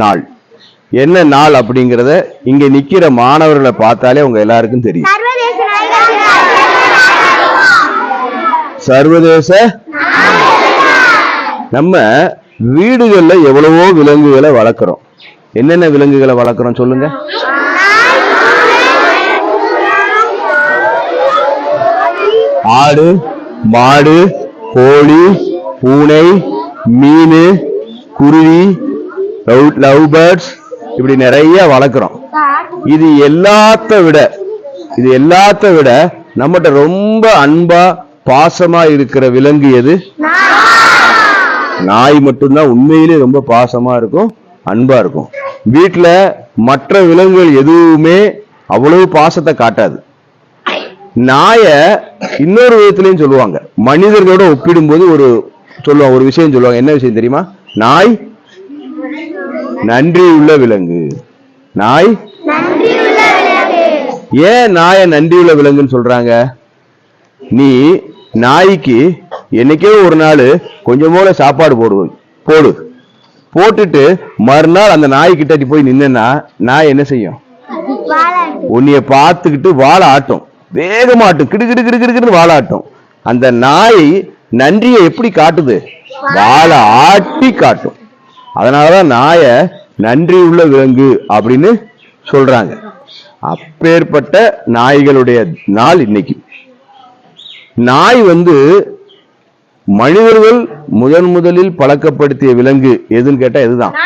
நாள். என்ன நாள் அப்படிங்கறத இங்க நிக்கிற மாணவர்களை பார்த்தாலே உங்க எல்லாருக்கும் தெரியும். சர்வதேச நம்ம வீடுகள்ல எவ்வளவோ விலங்குகளை வளர்க்குறோம். என்னென்ன விலங்குகளை வளர்க்குறோம் சொல்லுங்க. ஆடு மாடு கோழி பூனை மீன் குருவி லவ் லவ் பேர்ட்ஸ் இப்படி நிறைய வளர்க்குறோம். இது எல்லாத்த விட இது எல்லாத்த விட நம்மகிட்ட ரொம்ப அன்பா பாசமா இருக்கிற விலங்கு எது? நாய் மட்டும்தான். உண்மையிலே ரொம்ப பாசமா இருக்கும் அன்பா இருக்கும். வீட்டில் மற்ற விலங்குகள் எதுவுமே அவ்வளவு பாசத்தை காட்டாது. நாய இன்னொரு விதத்துலையும் சொல்லுவாங்க. மனிதர்களோட ஒப்பிடும்போது ஒரு சொல்லுவாங்க ஒரு விஷயம் சொல்லுவாங்க. என்ன விஷயம் தெரியுமா? நாய் நன்றி உள்ள விலங்கு. நாய்? ஏன் நாய நன்றி உள்ள விலங்குன்னு சொல்றாங்க? நீ நாய்க்கு என்னைக்கே ஒரு நாள் கொஞ்சம் சாப்பாடு போடு போடு. போட்டுட்டு மறுநாள் அந்த நாய் கிட்ட போய் நின்னா நாய் என்ன செய்யும்? உன்னைய பார்த்துக்கிட்டு வாழ ஆட்டும். வேகமா ஆட்டும். கிடு கிடு கிடு கிடுன்னு வாழ ஆட்டும். அந்த நாய் நன்றியை எப்படி காட்டுது? வாழ ஆட்டி காட்டும். அதனாலதான் நாய நன்றி உள்ள விலங்கு அப்படின்னு சொல்றாங்க. அப்பேற்பட்ட நாய்களுடைய நாள் இன்னைக்கு. நாய் வந்து மனிதர்கள் முதன் முதலில் பழக்கப்படுத்திய விலங்கு எதுன்னு கேட்டா இதுதான்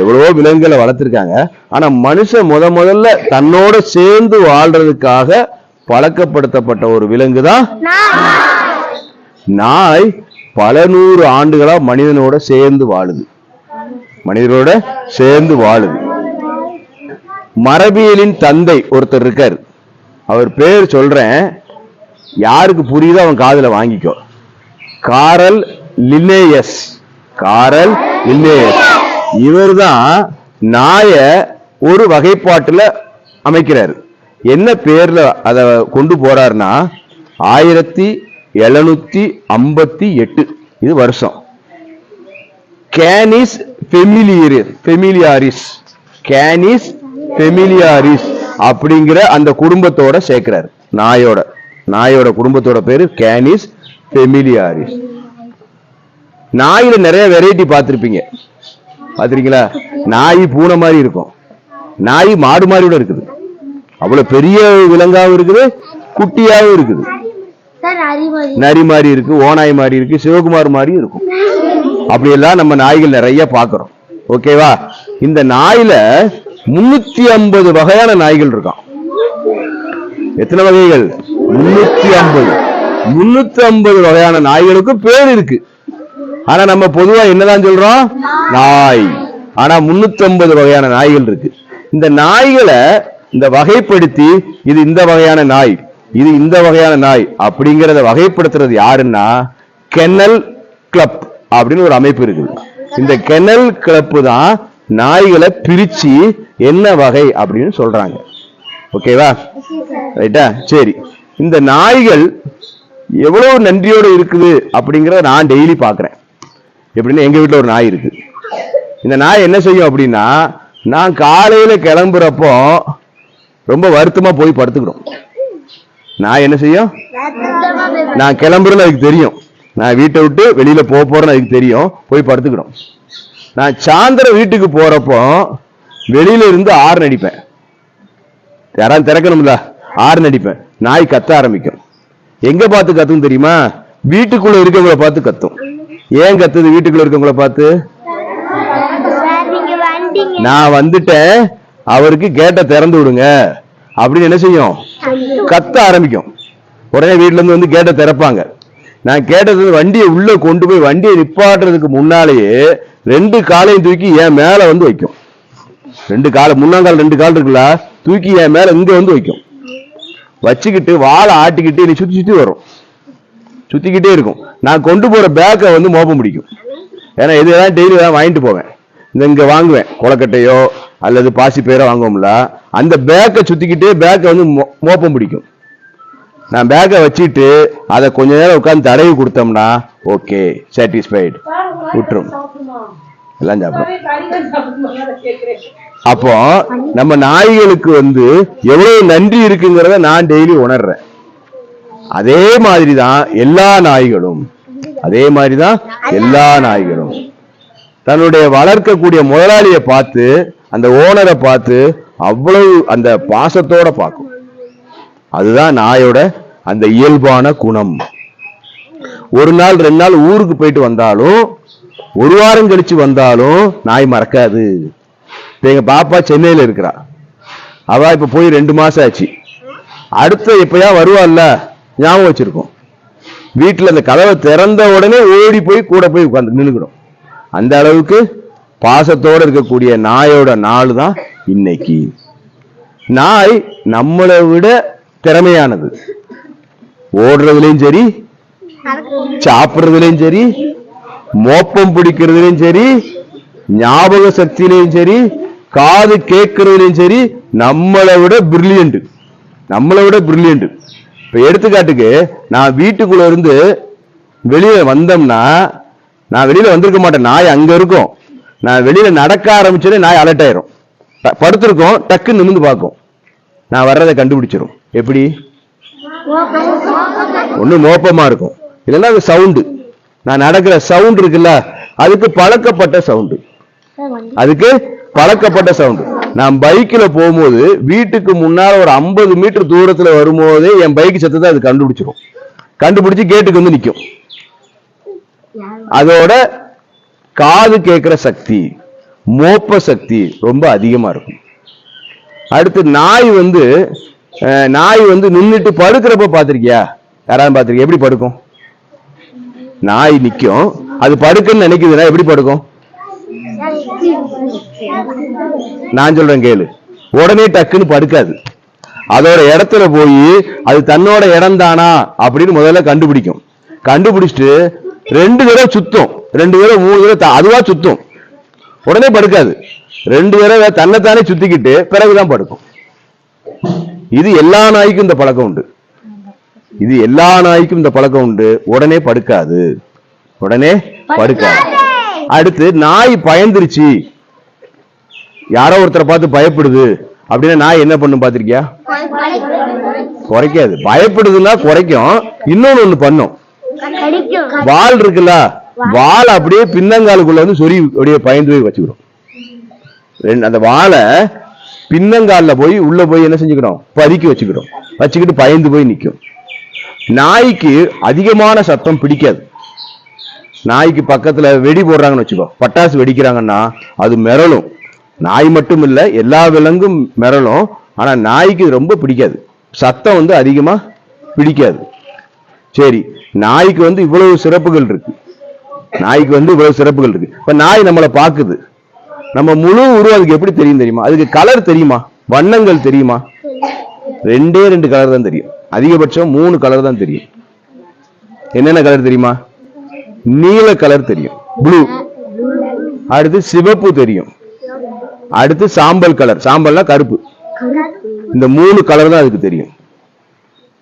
எவ்வளவோ விலங்குகளை வளர்த்திருக்காங்க. ஆனா மனுஷன் முத முதல்ல தன்னோட சேர்ந்து வாழ்றதுக்காக பழக்கப்படுத்தப்பட்ட ஒரு விலங்கு தான் நாய். பல நூறு ஆண்டுகளா மனிதனோட சேர்ந்து வாழுது. மனிதனோட சேர்ந்து வாழுது. மரபியலின் தந்தை ஒருத்தர் இருக்கார். அவர் பேர் சொல்றேன். யாருக்கு புரியுதோ அவன் காதுல வாங்கிக்கோ. Carl Linnaeus Carl Linnaeus. இவர்தான் நாய ஒரு வகைப்பாட்டில் அமைக்கிறாரு. என்ன பேர்ல அதை கொண்டு போறாருன்னா ஆயிரத்தி எழுநூத்தி ஐம்பத்தி எட்டு. இது வருஷம். கேனிஸ் ஃபெமிலியரி ஃபெமிலியாரிஸ் கேனிஸ் ஃபெமிலியாரிஸ் அப்படிங்கிற அந்த குடும்பத்தோட சேர்க்கிறார். நாயோட. நாயோட குடும்பத்தோட பேரு கேனிஸ் ஃபெமிலியாரிஸ் நாயில நிறைய வெரைட்டி பார்த்துருப்பீங்க. பார்த்துருக்கீங்களா? நாய் பூனை மாதிரி இருக்கும். நாய் மாடு மாதிரி கூட இருக்குது. அவ்வளவு பெரிய விலங்காவும் இருக்குது குட்டியாவும் இருக்குது. நரி மாதிரி இருக்கு ஓநாய் மாதிரி இருக்கு சிவகுமார் மாதிரியும் இருக்கும். அப்படியெல்லாம் நம்ம நாய்கள் நிறைய பாக்குறோம் ஓகேவா இந்த நாயில முன்னூத்தி ஐம்பது வகையான நாய்கள் இருக்கான் எத்தனை வகைகள்? முன்னூத்தி ஐம்பது. முன்னூத்தி ஐம்பது வகையான நாய்களுக்கு பேர் இருக்கு. ஆனா நம்ம பொதுவா என்னதான் சொல்றோம்? நாய். ஆனா முன்னூத்தி ஐம்பது வகையான நாய்கள் இருக்கு. இந்த நாய்களை இந்த வகைப்படுத்தி இது இந்த வகையான நாய். இது இந்த வகையான நாய் அப்படிங்கிறத வகைப்படுத்துறது யாருன்னா கெனல் கிளப் அப்படின்னு ஒரு அமைப்பு இருக்குது. இந்த கெனல் கிளப்பு தான் நாய்களை பிரிச்சு என்ன வகை அப்படின்னு சொல்றாங்க. ஓகேவா ரைட்டா சரி. இந்த நாய்கள் எவ்வளவு நன்றியோடு இருக்குது அப்படிங்கிறத நான் டெய்லி பார்க்குறேன். எப்படின்னா எங்க வீட்டில் ஒரு நாய் இருக்கு. இந்த நாய் என்ன செய்யும் அப்படின்னா நான் காலையில் கிளம்புறப்போ ரொம்ப வருத்தமாக போய் படுத்துக்கிறோம். நான் என்ன செய்யும்? நான் கிளம்புறேன்னு அதுக்கு தெரியும். நான் வீட்டை விட்டு வெளியில போக போறேன்னு அதுக்கு தெரியும். போய் படுத்துக்கிடும் நான் சாயந்தரம் வீட்டுக்கு போறப்போ வெளியில இருந்து ஆறு அடிப்பேன் யாராவது திறக்கணும்ல? ஆறு அடிப்பேன் நாய் கத்த ஆரம்பிக்கும். எங்க பார்த்து கத்தும் தெரியுமா? வீட்டுக்குள்ள இருக்கவங்கள பார்த்து கத்தும். ஏன் கத்துது வீட்டுக்குள்ள இருக்கவங்கள பார்த்து? நான் வந்துட்டேன். அவருக்கு கேட்டை திறந்து விடுங்க. அப்படின்னு என்ன செய்யும்? கத்த ஆரம்பிக்கும். உடனே வீட்ல இருந்து வந்து கேட்டை திறப்பாங்க. நான் கேட்டது வண்டியை உள்ள கொண்டு போய் வண்டியை நிப்பாட்டுறதுக்கு முன்னாலேயே ரெண்டு காலையும் தூக்கி என் மேல வந்து வைக்கும். ரெண்டு கால முன்னாங்கால் ரெண்டு கால் இருக்குல்ல தூக்கி என் மேல இங்க வந்து வைக்கும். வச்சுக்கிட்டு வாழை ஆட்டிக்கிட்டு என்னை சுத்தி சுத்தி வரும். சுத்திக்கிட்டே இருக்கும். நான் கொண்டு போற பேக்கை வந்து மோப்பம் பிடிக்கும் ஏன்னா இது எதாவது டெய்லி தான் வாங்கிட்டு போவேன். இந்த இங்க வாங்குவேன். கொலக்கட்டையோ அல்லது பாசி பேரை வாங்குவோம்ல அந்த பேக்கை சுத்திக்கிட்டே பேக்கை வந்து மோ- மோப்பம் பிடிக்கும். நான் பேக்கை வச்சுட்டு அதை கொஞ்ச நேரம் உட்காந்து தடவி கொடுத்தோம்னா ஓகே சாட்டிஸ்ஃபைடு விட்டுரும் எல்லாம் சாப்பிடும். அப்போ நம்ம நாய்களுக்கு வந்து எவ்வளவு நன்றி இருக்குங்கிறத நான் டெய்லி உணர்றேன். அதே மாதிரிதான் எல்லா நாய்களும். அதே மாதிரிதான் எல்லா நாய்களும். தன்னுடைய வளர்க்கக்கூடிய முதலாளியை பார்த்து அந்த ஓனரை பார்த்து அவ்வளவு அந்த பாசத்தோட பார்க்கும். அதுதான் நாயோட அந்த இயல்பான குணம். ஒரு நாள் ரெண்டு நாள் ஊருக்கு போயிட்டு வந்தாலும் ஒரு வாரம் கழிச்சு வந்தாலும் நாய் மறக்காது. இப்ப எங்க பாப்பா சென்னையில் இருக்கிறா. அவ இப்ப போய் ரெண்டு மாசம் ஆச்சு. அடுத்த எப்பயா வருவாள்ல ஞாபகம் வச்சிருக்கோம். வீட்டில் அந்த கதவை திறந்த உடனே ஓடி போய் கூட போய் உட்காந்து நின்றுக்கணும் அந்த அளவுக்கு பாசத்தோடு இருக்கக்கூடிய நாயோட நாள் தான் இன்னைக்கு. நாய் நம்மளை விட திறமையானது. ஓடுறதுலயும் சரி சாப்பிடுறதுலயும் சரி மோப்பம் பிடிக்கிறதுலயும் சரி ஞாபக சக்தியிலையும் சரி காது கேட்கறதுலையும் சரி நம்மளை விட பிரில்லியண்ட் நம்மளை விட பிரில்லியண்ட் இப்ப எடுத்துக்காட்டுக்கு நான் வீட்டுக்குள்ள இருந்து வெளியில வந்தோம்னா நான் வெளியில வந்திருக்க மாட்டேன். நாய் அங்க இருக்கும். நான் வெளியில நடக்க ஆரம்பிச்சதே நாய் அலர்ட் ஆயிரும். படுத்திருக்கோம் டக்குன்னு நிமிந்து பார்க்கும். நான் வர்றதை கண்டுபிடிச்சிரும். எப்படி? ஒன்று நோப்பமாக இருக்கும். இல்லைன்னா அது சவுண்டு நான் நடக்கிற சவுண்ட் இருக்குல்ல அதுக்கு பழக்கப்பட்ட சவுண்டு அதுக்கு பழக்கப்பட்ட சவுண்டு நான் பைக்ல போகும்போது வீட்டுக்கு முன்னால ஒரு 50 மீட்டர் தூரத்துல வரும்போதே என் பைக் சத்தத்தை அது கண்டுபிடிச்சிரும். கண்டுபிடிச்சு கேட்டுக்கு வந்து நிக்கும். அதோட காது கேட்கிற சக்தி மோப்ப சக்தி ரொம்ப அதிகமா இருக்கும். அடுத்து நாய் வந்து நாய் வந்து நின்னுட்டு படுக்கிறப்ப பார்த்துருக்கியா? யாராவது பார்த்துருக்கியா? எப்படி படுக்கும்? நாய் நிற்கும் அது படுக்குன்னு நினைக்குதுன்னா எப்படி படுக்கும்? நான் சொல்றேன் கேளு. உடனே டக்குன்னு படுக்காது. அதோட இடத்துல போய் அது தன்னோட இடம் தானா அப்படின்னு முதல்ல கண்டுபிடிக்கும். கண்டுபிடிச்சிட்டு ரெண்டு தடவை சுத்தும். ரெண்டு தடவை மூணு தடவை அதுவா சுத்தும். உடனே படுக்காது. ரெண்டு தடவை தன்னைத்தானே சுத்திக்கிட்டு பிறகுதான் படுக்கும். இது எல்லா நாய்க்கும் இந்த பழக்கம் உண்டு. இது எல்லா நாய்க்கும் இந்த பழக்கம் உண்டு. உடனே படுக்காது. உடனே படுக்காது. அடுத்து நாய் பயந்துருச்சு. யாரோ ஒருத்தரை பார்த்து பயப்படுது. அப்படின்னா நாய் என்ன பண்ணும் பாத்திருக்கியா குறைக்காது. பயப்படுதுன்னா குறைக்கும். இன்னொன்னு ஒண்ணு பண்ணும். வால் இருக்குல்ல வால். அப்படியே பின்னங்காலுக்குள்ள வந்து சொறி அப்படியே பயந்து போய் வச்சுக்கிறோம். அந்த வாலை பின்னங்கால்ல போய் உள்ள போய் என்ன செஞ்சுக்கிறோம்? பறிக்கி வச்சுக்கிறோம். வச்சுக்கிட்டு பயந்து போய் நிக்கும். நாய்க்கு அதிகமான சத்தம் பிடிக்காது. நாய்க்கு பக்கத்துல வெடி போடுறாங்கன்னு வச்சுக்கோ. பட்டாசு வெடிக்கிறாங்கன்னா அது மிரளும். நாய் மட்டும் இல்ல எல்லா விலங்கும் மிரளும். ஆனா நாய்க்கு ரொம்ப பிடிக்காது. சத்தம் வந்து அதிகமா பிடிக்காது. சரி நாய்க்கு வந்து இவ்வளவு சிறப்புகள் இருக்கு. நாய்க்கு வந்து இவ்வளவு சிறப்புகள் இருக்கு. இப்ப நாய் நம்மளை பாக்குது நம்ம முழு உருவம் அதுக்கு எப்படி தெரியும் தெரியுமா? அதுக்கு கலர் தெரியுமா? வண்ணங்கள் தெரியுமா? ரெண்டே ரெண்டு கலர் தான் தெரியும். அதிகபட்சம் மூணு கலர் தான் தெரியும். என்னென்ன கலர் தெரியுமா? நீல கலர் தெரியும். ப்ளூ அடுத்து சிவப்பு தெரியும். அடுத்து சாம்பல் கலர் சாம்பல்னா கருப்பு. இந்த மூணு கலர் தான் அதுக்கு தெரியும்.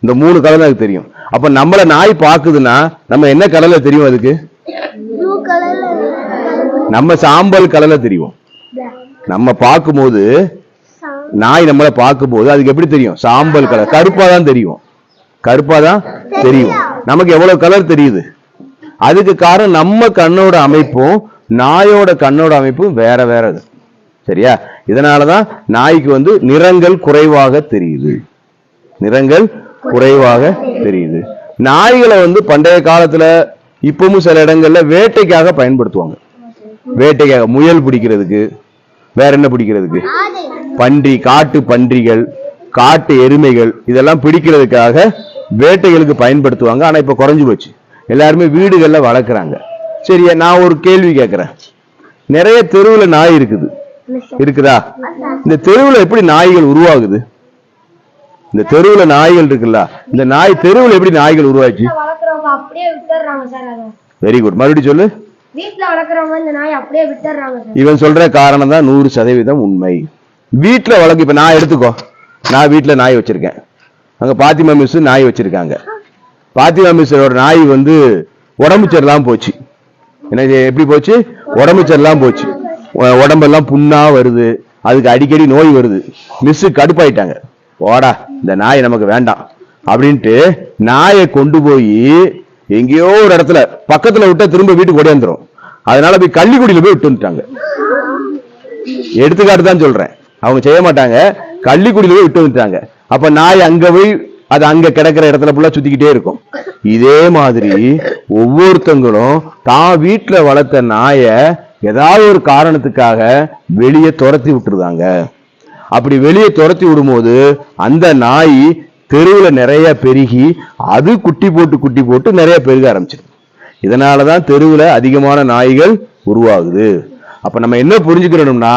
இந்த மூணு கலர் தான் அதுக்கு தெரியும். அப்ப நம்மள நாய் பாக்குதுன்னா நம்ம என்ன கலர்ல தெரியும் அதுக்கு? நம்ம சாம்பல் கலர்ல தெரியும். நம்ம பார்க்கும்போது நாய் நம்மளை பார்க்கும்போது அதுக்கு எப்படி தெரியும்? சாம்பல் கலர். கருப்பா தான் தெரியும். கருப்பா தான் தெரியும். நமக்கு எவ்வளவு கலர் தெரியுது? அதுக்கு காரணம் நம்ம கண்ணோட அமைப்பும் நாயோட கண்ணோட அமைப்பும் வேற வேற. சரியா? இதனாலதான் நாய்க்கு வந்து நிறங்கள் குறைவாக தெரியுது. நிறங்கள் குறைவாக தெரியுது. நாய்களை வந்து பண்டைய காலத்துல இப்பவும் சில இடங்கள்ல வேட்டைக்காக பயன்படுத்துவாங்க. வேட்டைக்காக முயல் பிடிக்கிறதுக்கு வேற என்ன பிடிக்கிறதுக்கு? பன்றி காட்டு பன்றிகள் காட்டு எருமைகள் இதெல்லாம் பிடிக்கிறதுக்காக வேட்டைகளுக்கு பயன்படுத்துவாங்க. ஆனா இப்ப குறைஞ்சு போச்சு. எல்லாருமே வீடுகள்ல வளர்க்குறாங்க. சரியா நான் ஒரு கேள்வி கேட்கிறேன். நிறைய தெருவுல நாய் இருக்குது. இருக்குதா? இந்த தெருவுல எப்படி நாய்கள் உருவாகுது? இந்த தெருவுல நாய்கள் இருக்குல்ல இந்த நாய் தெருவுல எப்படி நாய்கள் உருவாச்சு வெரி குட் மறுபடியும் சொல்லு. வீட்டுல வளர்க்குறவங்க இந்த நாய் அப்படியே விட்டுறாங்க சார். இவன் சொல்ற காரணம் தான் நூறு சதவீதம் உண்மை. வீட்டுல வளர்க்க இப்ப நான் எடுத்துக்கோ. நான் வீட்டுல நாய் வச்சிருக்கேன். அங்க பாத்திமா மிஸ் நாய் வச்சிருக்காங்க. பாத்திமா மிஸ்ஸோட நாய் வந்து உடம்பு சரியில்லாம போச்சு. என்ன எப்படி போச்சு? உடம்பு சரியில்லாம போச்சு. உடம்பெல்லாம் புண்ணா வருது. அதுக்கு அடிக்கடி நோய் வருது. மிஸ் கடுப்பாயிட்டாங்க. ஓடா இந்த நாய் நமக்கு வேண்டாம். அப்படின்ட்டு நாயை கொண்டு போய் எங்கேயோ ஒரு இடத்துல பக்கத்துல விட்டா திரும்ப வீட்டுக்கு ஓடியாந்துரும் அதனால போய் கள்ளிக்குடியில போய் விட்டு வந்துட்டாங்க. எடுத்துக்காட்டு தான் சொல்றேன். அவங்க செய்ய மாட்டாங்க. கள்ளிக்குடியில போய் விட்டு வந்துட்டாங்க. அப்ப நாய் அங்க போய் அது அங்க கிடக்கிற இடத்துல ஃபுல்லா சுத்திக்கிட்டே இருக்கும். இதே மாதிரி ஒவ்வொருத்தங்களும் தான் வீட்டுல வளர்த்த நாய ஏதாவது ஒரு காரணத்துக்காக வெளியே துரத்தி விட்டுருதாங்க. அப்படி வெளியே துரத்தி விடும்போது அந்த நாய் தெருவில் நிறைய பெருகி அது குட்டி போட்டு குட்டி போட்டு நிறைய பெருக ஆரம்பிச்சிருக்கு இதனாலதான் தெருவில் அதிகமான நாய்கள் உருவாகுது. அப்போ நம்ம என்ன புரிஞ்சுக்கிறோம்னா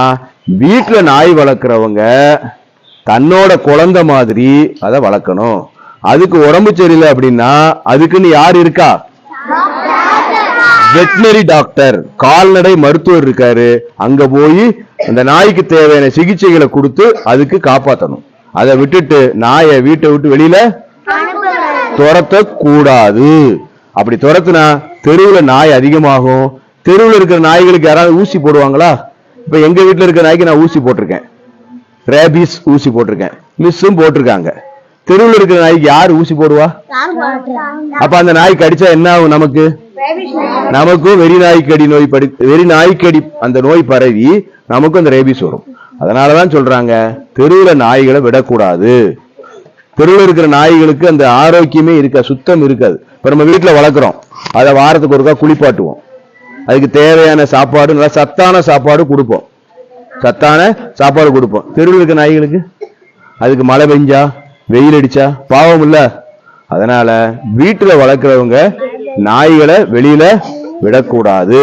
வீட்டில் நாய் வளர்க்குறவங்க தன்னோட குழந்தை மாதிரி அதை வளர்க்கணும். அதுக்கு உடம்பு சரியில்லை அப்படின்னா அதுக்குன்னு யார் இருக்கா? வெட்டினரி டாக்டர் கால்நடை மருத்துவர் இருக்காரு. அங்க போய் அந்த நாய்க்கு தேவையான சிகிச்சைகளை கொடுத்து அதுக்கு காப்பாத்தணும். அதை விட்டுட்டு நாயை வீட்டை விட்டு வெளியில துரத்த கூடாது அப்படி துரத்துனா தெருவுல நாய் அதிகமாகும். தெருவுல இருக்கிற நாய்களுக்கு யாராவது ஊசி போடுவாங்களா? இப்ப எங்க வீட்டுல இருக்கிற நாய்க்கு நான் ஊசி போட்டிருக்கேன். ரேபிஸ் ஊசி போட்டிருக்கேன். மிஸ்ஸும் போட்டிருக்காங்க. தெருவில் இருக்கிற நாய்க்கு யார் ஊசி போடுவா? அப்ப அந்த நாய் கடிச்சா என்ன ஆகும் நமக்கு? நமக்கும் வெறி நாய்க்கடி நோய் படி வெறி நாய்க்கடி அந்த நோய் பரவி நமக்கும் அந்த ரேபிஸ் வரும். அதனாலதான் சொல்றாங்க தெருவுல நாய்களை விடக்கூடாது. தெருவில் இருக்கிற நாய்களுக்கு அந்த ஆரோக்கியமே இருக்க சுத்தம் இருக்காது. இப்ப நம்ம வீட்டுல வளர்க்குறோம். அதை வாரத்துக்கு ஒருக்கா குளிப்பாட்டுவோம். அதுக்கு தேவையான சாப்பாடு நல்லா சத்தான சாப்பாடு கொடுப்போம். சத்தான சாப்பாடு கொடுப்போம். தெருவில் இருக்கிற நாய்களுக்கு? அதுக்கு மழை பெஞ்சா? வெயில் அடிச்சா பாவம் இல்ல அதனால வீட்டுல வளர்க்குறவங்க நாய்களை வெளியில விடக்கூடாது.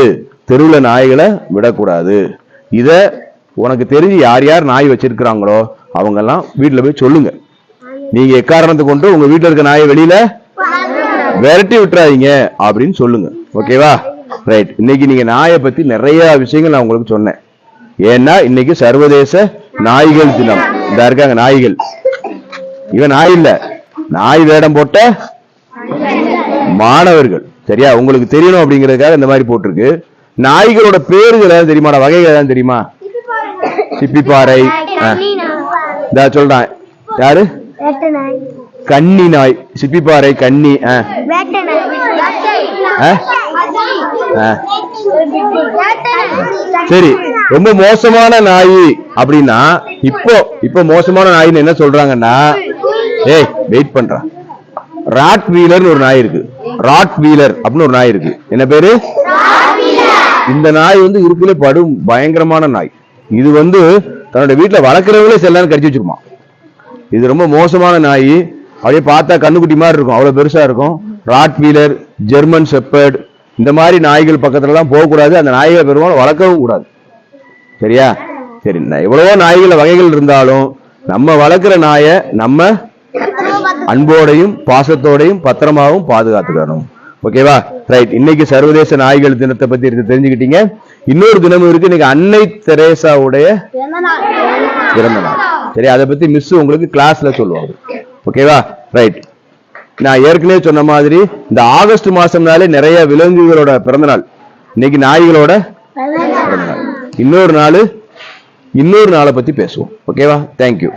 தெருவுல நாய்களை விடக்கூடாது. இத உனக்கு தெரிஞ்சு யார் யார் நாய் வச்சிருக்கிறாங்களோ அவங்கெல்லாம் வீட்டுல போய் சொல்லுங்க. நீங்க எக்காரணத்தை கொண்டு உங்க வீட்டுல இருக்க நாயை வெளியில விரட்டி விட்டுறாதீங்க அப்படின்னு சொல்லுங்க. ஓகேவா? ரைட் இன்னைக்கு நீங்க நாயை பத்தி நிறைய விஷயங்கள் நான் உங்களுக்கு சொன்னேன். ஏன்னா இன்னைக்கு சர்வதேச நாய்கள் தினம். இந்த இருக்காங்க நாய்கள். இவன் நாய் இல்ல. நாய் வேடம் போட்ட மாணவர்கள். சரியா? உங்களுக்கு தெரியணும் அப்படிங்கிறதுக்காக இந்த மாதிரி போட்டிருக்கு. நாய்களோட பேர்கள் ஏதாவது தெரியுமாடா? வகைகள் ஏதாவது தெரியுமா? சிப்பிப்பாறை. இதா சொல்றான் யாரு? கன்னி நாய். சிப்பிப்பாறை கன்னி. சரி. ரொம்ப மோசமான நாய் அப்படின்னா இப்போ இப்போ மோசமான நாயின்னு என்ன சொல்றாங்கன்னா ஏய் வெயிட் பண்றா. ராட் வீலர்னு ஒரு நாய் இருக்கு. ராட் வீலர் அப்படின்னு ஒரு நாய் இருக்கு. என்ன பேரு? இந்த நாய் வந்து இருக்குலே படும் பயங்கரமான நாய். இது வந்து தன்னோட வீட்டுல வளர்க்குறவங்களே செல்லான்னு கடிச்சு வச்சிருமா இது ரொம்ப மோசமான நாய். அப்படியே பார்த்தா கண்ணுக்குட்டி மாதிரி இருக்கும். அவ்வளவு பெருசா இருக்கும். ராட் வீலர் ஜெர்மன் செப்பர்ட் இந்த மாதிரி நாய்கள் பக்கத்துல எல்லாம் போகக்கூடாது. அந்த நாய்களை பெரும்பாலும் வளர்க்கவும் கூடாது. சரியா? சரி எவ்வளவோ நாய்கள் வகைகள் இருந்தாலும் நம்ம வளர்க்குற நாயை நம்ம அன்போடையும் பாசத்தோடையும் பத்திரமாவும் பாதுகாத்துக்கணும். ஓகேவா ரைட் இன்னைக்கு சர்வதேச நாய்கள் தினத்தை பத்தி எடுத்து தெரிஞ்சுக்கிட்டீங்க. இன்னொரு தினமும் இருக்கு. இன்னைக்கு அன்னை தெரேசாவுடைய பிறந்த நாள் சரி அதை பத்தி மிஸ் உங்களுக்கு கிளாஸ்ல சொல்லுவாங்க. ஓகேவா ரைட் நான் ஏற்கனவே சொன்ன மாதிரி இந்த ஆகஸ்ட் மாசம்னாலே நிறைய விலங்குகளோட பிறந்த நாள் இன்னைக்கு நாய்களோட பிறந்த நாள் இன்னொரு நாள் இன்னொரு நாளை பத்தி பேசுவோம். ஓகேவா தேங்க்யூ